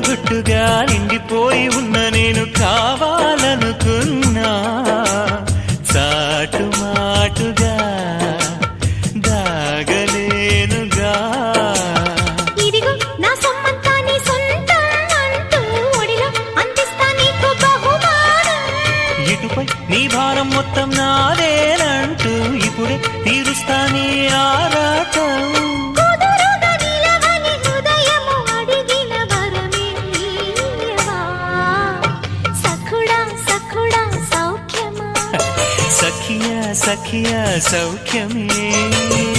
నిండుగా నిండిపోయి ఉన్న నేను కావాలనుకున్నా. చాటు మాటుగా దాగలేనుగా. ఇటుపై నీ భారం మొత్తం నాదేనంటూ సఖియా సఖియా సౌఖ్యమే.